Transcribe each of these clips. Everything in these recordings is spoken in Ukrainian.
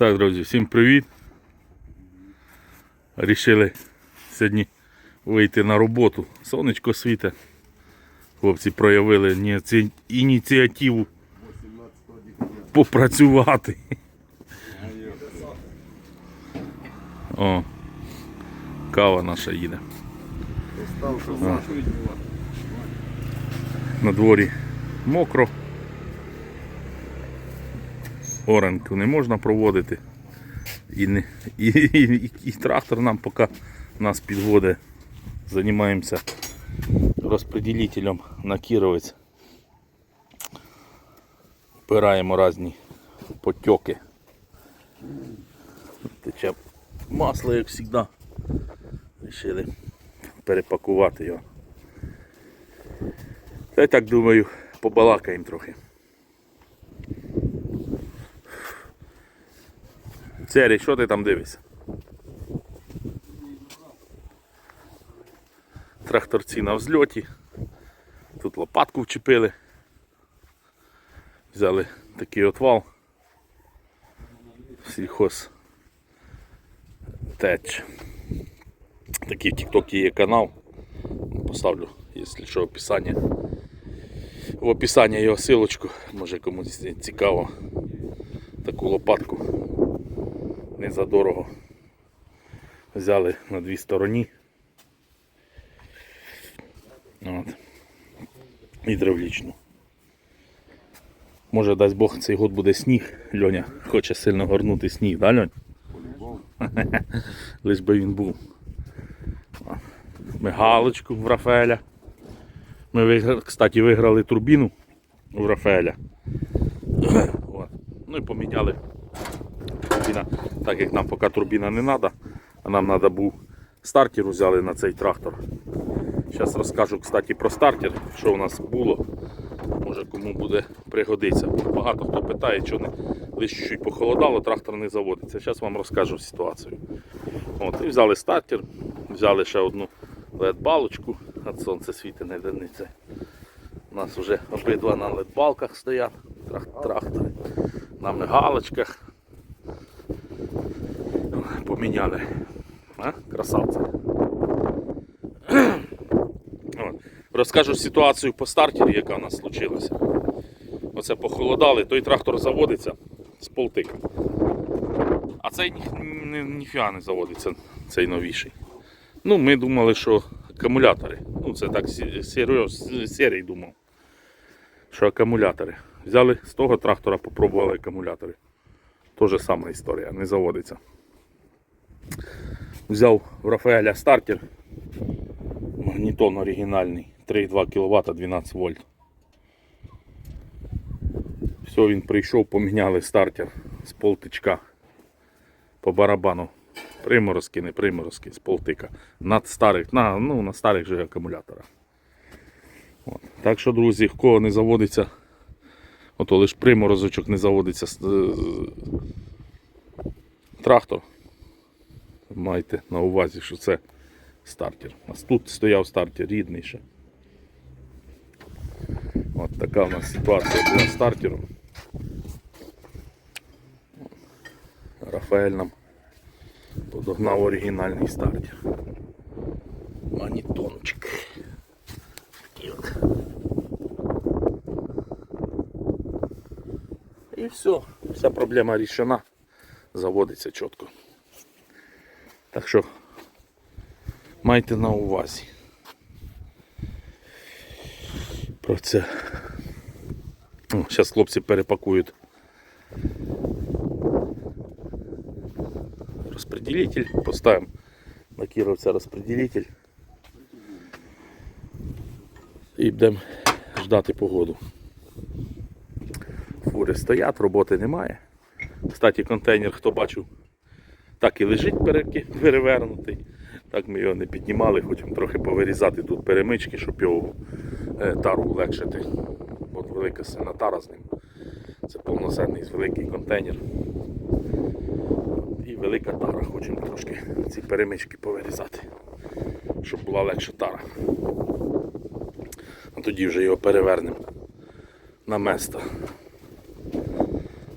Так, друзі, всім привіт. Рішили сьогодні вийти на роботу. Сонечко світе. Хлопці проявили ініці- ініціативу попрацювати. О, кава наша їде. На дворі мокро. Оранку не можна проводити. І, не, і, і, і трактор нам поки нас підводить. Займаємося розподілителем на Кіровець. Впираємо різні потьоки. Тече масло, як завжди. Рішили перепакувати його. Та й так думаю, побалакаємо трохи. Сері, що ти там дивишся? Тракторці на взльоті. Тут лопатку вчепили. Взяли такий отвал. Сільхоз теч. Такий в Тіктокі є канал. Поставлю, якщо що, описання. В описанні його силочку, може комусь цікаво таку лопатку не за дорого. Взяли на дві стороні. От. Гідравлічну. Може дасть Бог цей год буде сніг. Льоня хоче сильно горнути сніг, да, Льонь? Лиш би він був. Ми галочку в Рафаеля. Ми, виграли, кстати, виграли турбіну у Рафаеля. От. Ну і поміняли турбіна. Так як нам поки турбіна не треба, а нам треба був стартер взяли на цей трактор. Зараз розкажу кстати, про стартер, що у нас було. Може кому буде пригодиться. Багато хто питає, що не лише чуть похолодало, трактор не заводиться. Зараз вам розкажу ситуацію. От, і взяли стартер, взяли ще одну LED-балочку, а сонце світить не дениться. У нас вже обидва на LED-балках стоять трак- трактори, на мигалочках. Поміняли. А? Красавці. Розкажу ситуацію по стартері, яка у нас случилася. Оце похолодали, той трактор заводиться з полтика. А цей ні, ні, ніфіга не заводиться, цей новіший. Ну, ми думали, що акумулятори. Ну, це так серій думав. Що акумулятори. Взяли з того трактора, попробували акумулятори. Тоже сама історія, не заводиться. Взяв в Рафаеля стартер. Магнітон оригінальний. 3,2 кВт 12 вольт. Все, він прийшов, поміняли стартер з полтичка по барабану. Приморозки, не приморозки, з полтика. На старих, на, ну, на старих же акумуляторах. От. Так що, друзі, в кого не заводиться, ото лише приморозочок не заводиться е, трактор. Майте на увазі, що це стартер. У нас тут стояв стартер рідний ще. От така у нас ситуація була стартером. Рафаель нам подогнав оригінальний стартер. Манітончик. І все, вся проблема рішена. Заводиться чітко. Так що майте на увазі. Про це. Зараз хлопці перепакують розпределитель, поставимо на кіровця розпределитель і будемо ждати погоду. Фури стоять, роботи немає. Кстати, контейнер, хто бачив, так і лежить перевернутий. Так ми його не піднімали, хочемо трохи повирізати тут перемички, щоб його е, тару улегшити. От велика сильна тара з ним. Це повноцінний великий контейнер. І велика тара. Хочемо трошки ці перемички повирізати, щоб була легша тара. А тоді вже його перевернемо на место.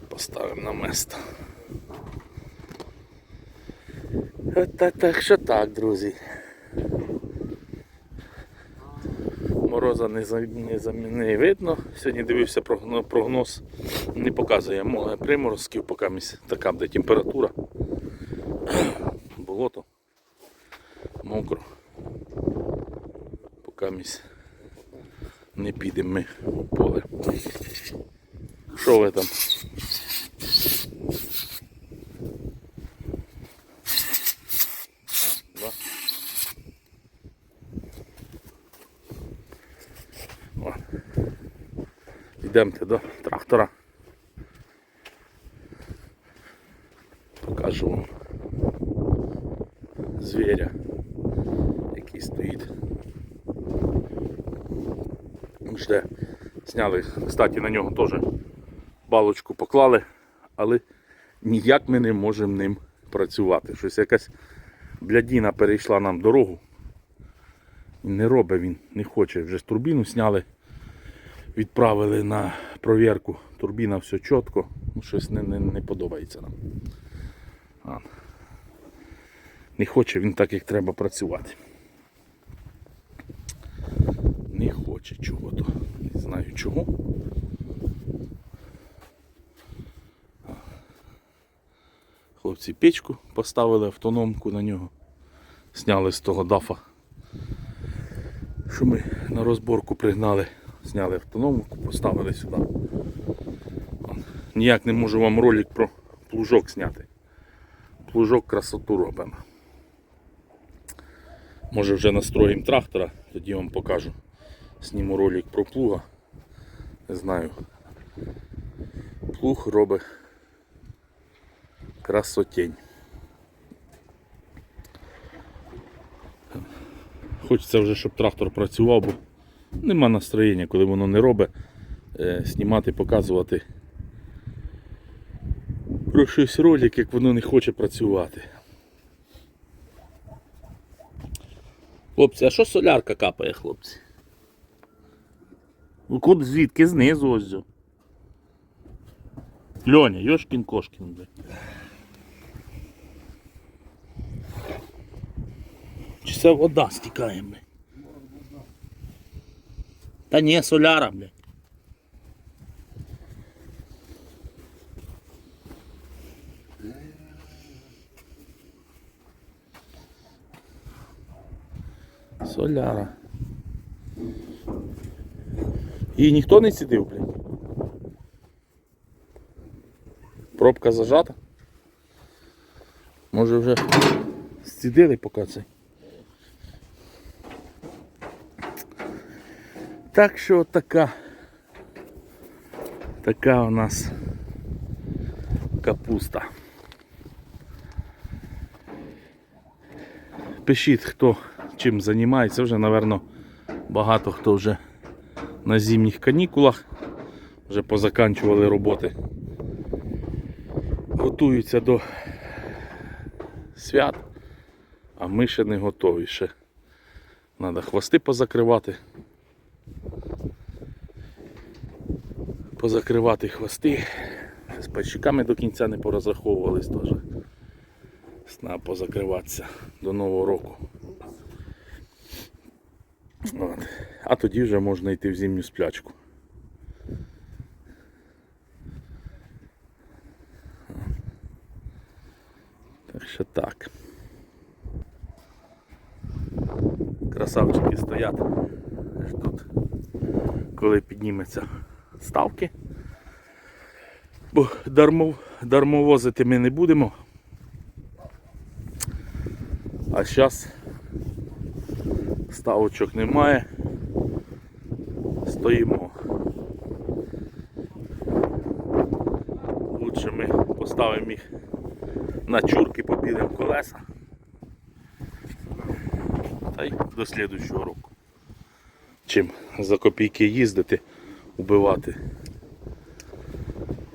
Поставимо на место. От так, так що так, друзі. Мороза не, не, не видно. Сьогодні дивився прогноз. Не показує мо- приморозків, поки така буде температура. Болото. Мокро. Поки місь не підемо ми у поле. Що ви там? А, да. О. Йдемте до трактора. Покажу звіря, який стоїть. Жде. Зняли, кстати, на нього теж балочку поклали, але ніяк ми не можемо ним працювати. Щось якась блядіна перейшла нам дорогу. Не робить він, не хоче. Вже ж турбіну зняли, відправили на провірку. Турбіна все чітко, ну, щось не, не, не подобається нам. Не хоче він так, як треба працювати. Не хоче чого-то. Не знаю чого. Хлопці печку поставили автономку на нього. Зняли з того дафа. Що ми на розборку пригнали, зняли автономку, поставили сюди. Ніяк не можу вам ролик про плужок зняти. Плужок красоту робимо. Може вже настроїмо трактора, тоді вам покажу. Зніму ролик про плуга. Не знаю. Плуг робить красотень. Хочеться вже, щоб трактор працював, бо нема настроєння, коли воно не робить, е, знімати, показувати про щось ролик, як воно не хоче працювати. Хлопці, а що солярка капає, хлопці? Ну, Куди звідки? Знизу ось. Льоня, Йошкін Кошкін, блядь. Чи це вода стікає, блядь? Та ні, соляра, блядь. Соляра. І ніхто не сидив, блядь. Пробка зажата. Може вже зцідили поки це. Так що така. Така у нас капуста. Пишіть, хто чим займається, вже, напевно, багато хто вже на зимніх канікулах, вже позаканчували роботи. Готуються до свят, а ми ще не готові. Ще треба хвости позакривати. Позакривати хвости. З пайщиками до кінця не порозраховувались теж. Треба позакриватися до Нового року. От. А тоді вже можна йти в зимню сплячку. Так що так. Красавчики стоять. Ждуть, коли підніметься ставки. Бо дармо, дармовозити ми не будемо. А зараз ставочок немає. Стоїмо. Лучше ми поставимо їх на чурки побілимо колеса. Та й до слідущого року. Чим за копійки їздити, убивати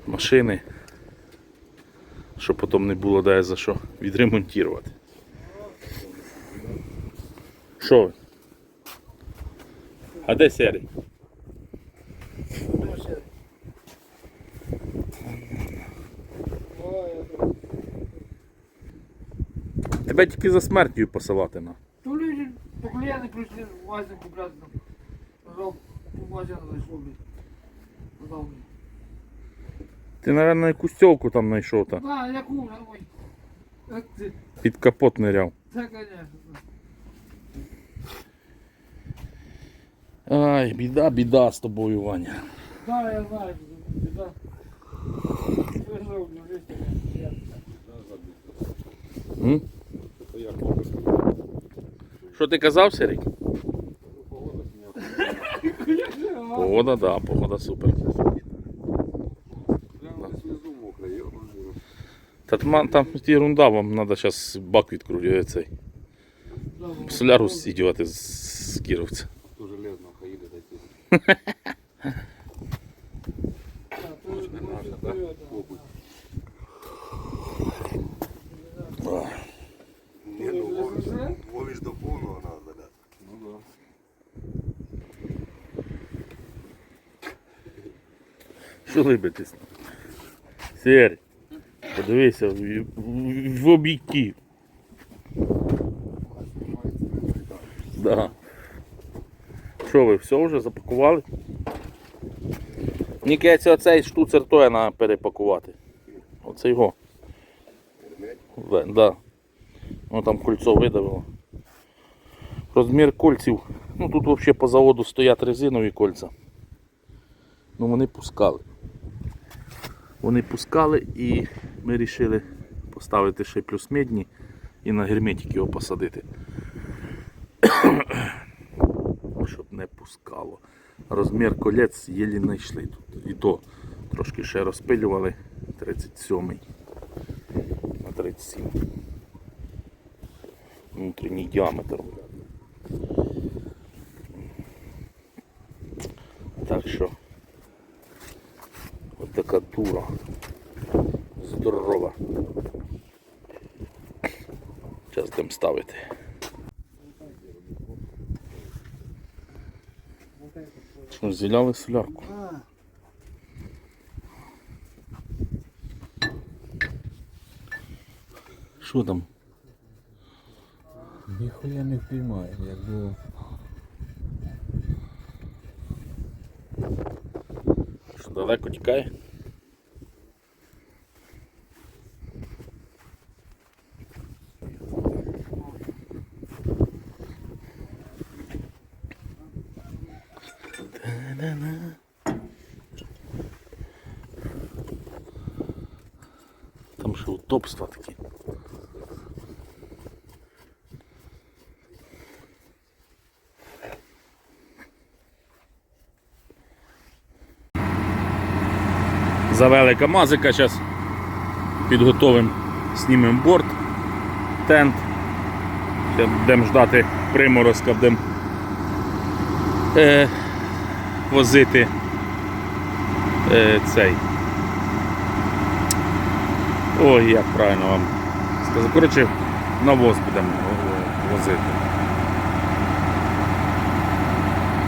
машини, щоб потім не було де за що відремонтувати. Що ви? А де серій? Тебе тільки за смертю посилати на. То люди, то клієнти прийшли в магазин купляти там. Сказав, по блядь. Мені. Ти, мабуть, якусь тьолку там знайшов та Да, яку, ой. Ти? під капот ниряв. Це, конечно. Ай, біда, біда з тобою, Ваня. Да, я знаю, да. Прийшов, блядь, я. М? Що ти казав, Сергій? Погода, да, погода супер. Та там, там ерунда, вам треба зараз бак відкручувати цей. Солярус стідювати з, кіровця. То железно поїде десь. Ні, ну ловиш, ловиш до повного надо, да. Ну да. Що либитись? Сергій, подивися в, в, в об'єктив. Да. Що ви, все вже запакували? Мені кажеться, оцей штуцер то треба перепакувати. Оце його. Да. Воно там кольцо видавило. Розмір кольців. Ну тут взагалі по заводу стоять резинові кольця. Ну вони пускали. Вони пускали і ми вирішили поставити ще плюс медні і на герметик його посадити. Щоб не пускало. Розмір колець єлі знайшли тут. І то трошки ще розпилювали 37 на 37. Внутрішній діаметр. Так що Ось така тура. Здорова. Зараз будемо ставити. Що, зіляли солярку? Що там? Ніхуя не впіймає, як було. Що далеко тікає? Ще такі. Завели КАМАЗика, зараз підготовимо, знімемо борт, тент. Будемо ждати приморозка, будемо е, возити е, цей. Ой, як правильно вам сказати. Коротше, навоз будемо возити.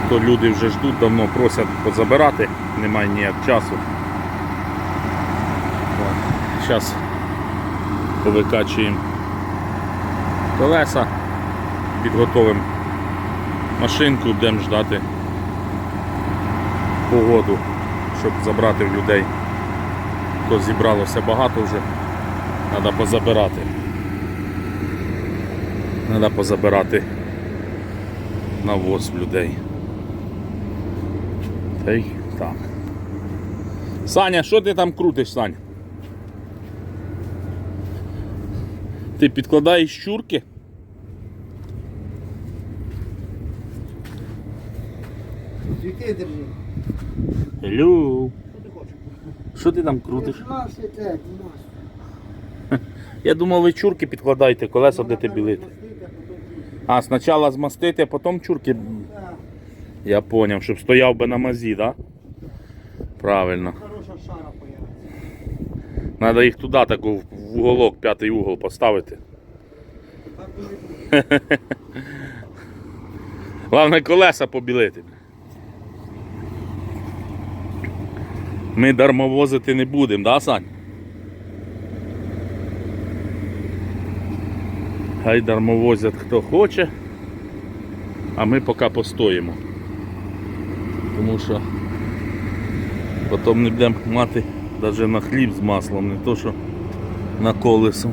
То люди вже ждуть, давно просять позабирати, немає ніяк часу. Зараз повикачуємо колеса, підготовимо машинку, будемо ждати погоду, щоб забрати в людей. То зібралося багато вже, треба позабирати. Треба позабирати навоз в людей. Та й так. Саня, що ти там крутиш, Саня? Ти підкладаєш щурки? Цвіти держи. Hello. Що ти хочеш? Що ти там крутиш? Яке, у нас. Я думав, ви чурки підкладаєте, колеса будете білити. А, спочатку змастити, а потім чурки. Я зрозумів, щоб стояв би на мазі, так? Да? Правильно. Треба їх туди так в уголок, п'ятий угол поставити. Головне колеса побілити. Ми дармовозити не будемо, да, Сань? Хай дармовозять хто хоче, а ми поки постоїмо. Тому що потім не будемо мати навіть на хліб з маслом, не то що на колесо.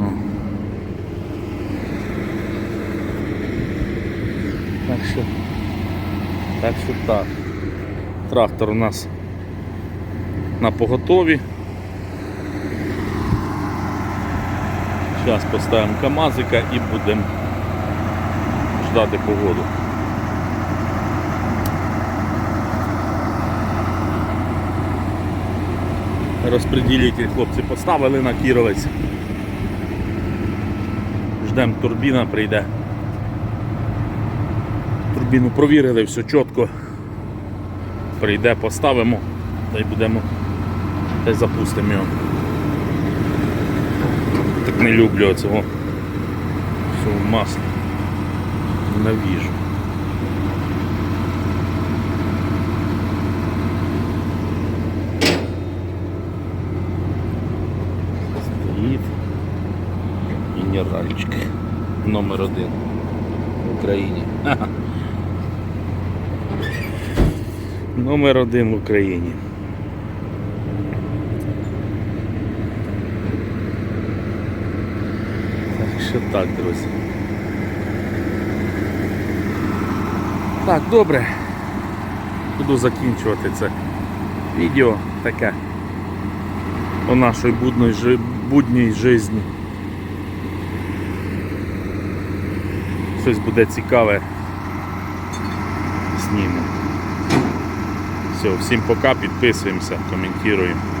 О. Так що, так що так. Трактор у нас на поготові. Зараз поставимо КАМАЗика і будемо ждати погоду. Розпреділитель хлопці поставили на кіровець. Ждемо турбіна прийде. Турбіну провірили, все чітко. Прийде, поставимо та й будемо та й запустимо його. Так не люблю цього всього масла. Ненавіжу. Стоїть генеральчик номер один в Україні. Номер один в Україні. Так що так, друзі. Так, добре. Буду закінчувати це відео таке о нашій будній, будній житті. Щось буде цікаве. Знімемо. Все, всім пока, підписуємося, коментуємо.